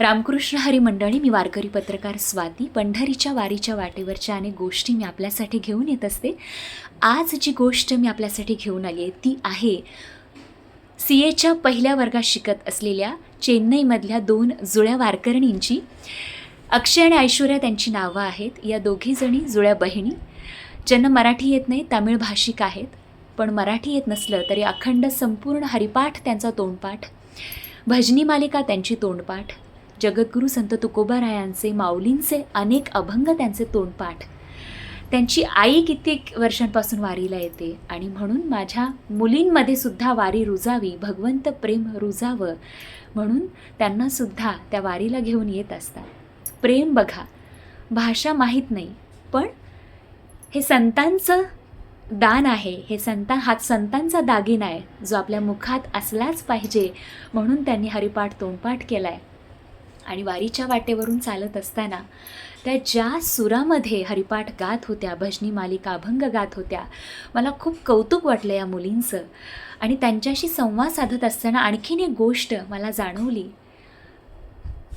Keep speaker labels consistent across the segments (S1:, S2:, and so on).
S1: रामकृष्ण हरी मंडळी मी वारकरी पत्रकार स्वाती. पंढरीच्या वारीच्या वाटेवरच्या अनेक गोष्टी मी आपल्यासाठी घेऊन येत असते. आज जी गोष्ट मी आपल्यासाठी घेऊन आली आहे ती आहे सी एच्या पहिल्या वर्गात शिकत असलेल्या चेन्नईमधल्या दोन जुळ्या वारकरणींची. अक्षय आणि ऐश्वर्या त्यांची नावं आहेत. या दोघीजणी जुळ्या बहिणी. ज्यांना मराठी येत नाही तामिळ भाषिक आहेत. पण मराठी येत नसलं तरी अखंड संपूर्ण हरिपाठ त्यांचा तोंडपाठ. भजनी मालिका त्यांची तोंडपाठ. जगद्गुरू संत तुकोबारायांचे माऊलींचे अनेक अभंग त्यांचे तोंडपाठ. त्यांची आई कित्येक वर्षांपासून वारीला येते आणि म्हणून माझ्या मुलींमध्ये सुद्धा वारी रुजावी भगवंत प्रेम रुजावं म्हणून त्यांना सुद्धा त्या वारीला घेऊन येत असतात. प्रेम बघा भाषा माहीत नाही पण हे संतांचं दान आहे हे संतान हा संतांचा दागिना आहे जो आपल्या मुखात असलाच पाहिजे म्हणून त्यांनी हरिपाठ तोंडपाठ केला आहे आणि वारीच्या वाटेवरून चालत असताना त्या ज्या सुरामध्ये हरिपाठ गात होत्या भजनी मालिका अभंग गात होत्या मला खूप कौतुक वाटलं या मुलींचं. आणि त्यांच्याशी संवाद साधत असताना आणखीन एक गोष्ट मला जाणवली.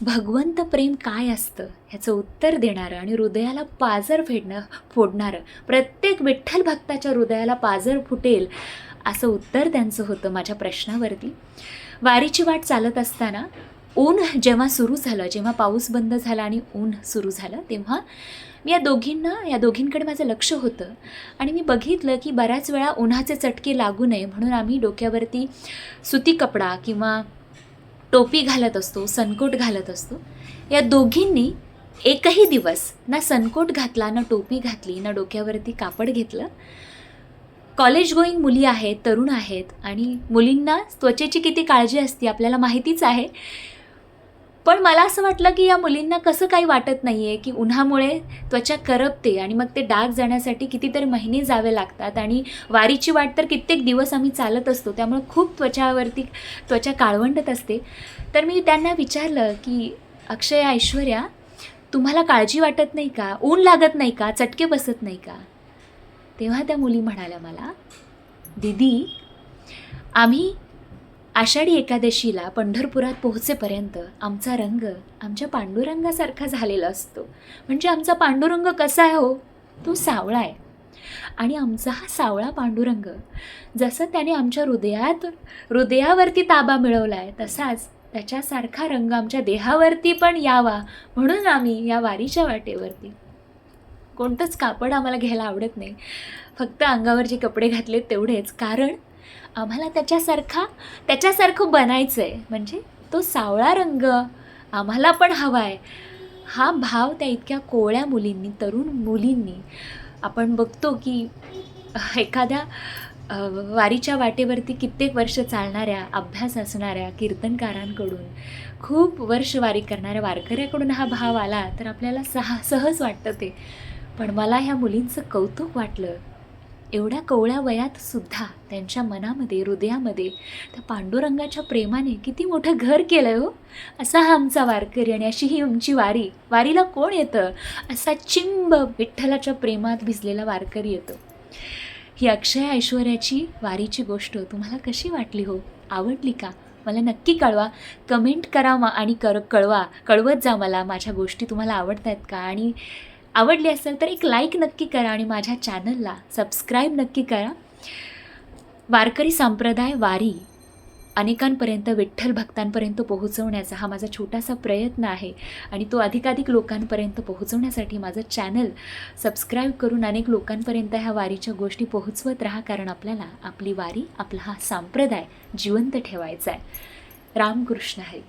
S1: भगवंत प्रेम काय असतं ह्याचं उत्तर देणारं आणि हृदयाला पाजर फेडणं फोडणारं प्रत्येक विठ्ठल भक्ताच्या हृदयाला पाजर फुटेल असं उत्तर त्यांचं होतं माझ्या प्रश्नावरती. वारीची वाट चालत असताना ऊन जेव्हा सुरू झालं जेव्हा पाऊस बंद झाला आणि ऊन सुरू झालं तेव्हा मी या दोघींना या दोघींकडे माझं लक्ष होतं. आणि मी बघितलं की बऱ्याच वेळा उन्हाचे चटके लागू नये म्हणून आम्ही डोक्यावरती सुती कपडा किंवा टोपी घालत असतो सनकोट घालत असतो. या दोघींनी एकही दिवस ना सनकोट घातला ना टोपी घातली ना डोक्यावरती कापड घेतलं. कॉलेज गोईंग मुली आहेत तरुण आहेत आणि मुलींना त्वचेची किती काळजी असते आपल्याला माहितीच आहे. पण मला असं वाटलं की या मुलींना कसं काही वाटत नाही आहे की उन्हामुळे त्वचा करपते आणि मग ते डाग जाण्यासाठी कितीतरी महिने जावे लागतात आणि वारीची वाट तर कित्येक दिवस आम्ही चालत असतो त्यामुळे खूप त्वचावरती त्वचा काळवंडत असते. तर मी त्यांना विचारलं की अक्षय ऐश्वर्या तुम्हाला काळजी वाटत नाही का? ऊन लागत नाही का? चटके बसत नाही का? तेव्हा त्या मुली म्हणाल्या मला दीदी आम्ही आषाढी एकादशीला पंढरपुरात पोहोचेपर्यंत आमचा रंग आमच्या पांडुरंगासारखा झालेला असतो. म्हणजे आमचा पांडुरंग कसा आहे हो? तो सावळा आहे. आणि आमचा हा सावळा पांडुरंग जसं त्याने आमच्या हृदयात हृदयावरती ताबा मिळवला आहे तसाच त्याच्यासारखा रंग आमच्या देहावरती पण यावा म्हणून आम्ही या वारीच्या वाटेवरती. कोणतंच कापड आम्हाला घ्यायला आवडत नाही. फक्त अंगावर जे कपडे घातलेत तेवढेच. कारण आम्हाला त्याच्यासारखा त्याच्यासारखं बनायचं आहे म्हणजे तो सावळा रंग आम्हाला पण हवा आहे हा भाव त्या इतक्या कोवळ्या मुलींनी तरुण मुलींनी आपण बघतो की एखाद्या वारीच्या वाटेवरती कित्येक वर्ष चालणाऱ्या अभ्यास असणाऱ्या कीर्तनकारांकडून खूप वर्ष वारी करणाऱ्या वारकऱ्याकडून हा भाव आला तर आपल्याला सहा सहज वाटतं ते. पण मला ह्या मुलींचं कौतुक वाटलं. एवढ्या कवळ्या वयात सुद्धा त्यांच्या मनामध्ये हृदयामध्ये त्या पांडुरंगाच्या प्रेमाने किती मोठं घर केलं आहे हो. असा हा आमचा वारकरी आणि अशी ही आमची वारी. वारीला कोण येतं? असा चिंब विठ्ठलाच्या प्रेमात भिजलेला वारकरी येतो. ही अक्षय ऐश्वर्याची वारीची गोष्ट तुम्हाला कशी वाटली हो? आवडली का? मला नक्की कळवा. कमेंट करा मा आणि कर कळवा. कळवत जा मला. माझ्या गोष्टी तुम्हाला आवडत आहेत का? आणि आवडली असेल तर एक लाईक नक्की करा आणि माझ्या चॅनलला सबस्क्राईब नक्की करा. वारकरी संप्रदाय वारी अनेकांपर्यंत विठ्ठल भक्तांपर्यंत पोहोचवण्याचा हा माझा छोटासा प्रयत्न आहे आणि तो अधिकाधिक लोकांपर्यंत पोहोचवण्यासाठी माझं चॅनल सबस्क्राईब करून अनेक लोकांपर्यंत ह्या वारीच्या गोष्टी पोहोचवत राहा कारण आपल्याला आपली वारी आपला हा संप्रदाय जिवंत ठेवायचा आहे. रामकृष्ण हरी.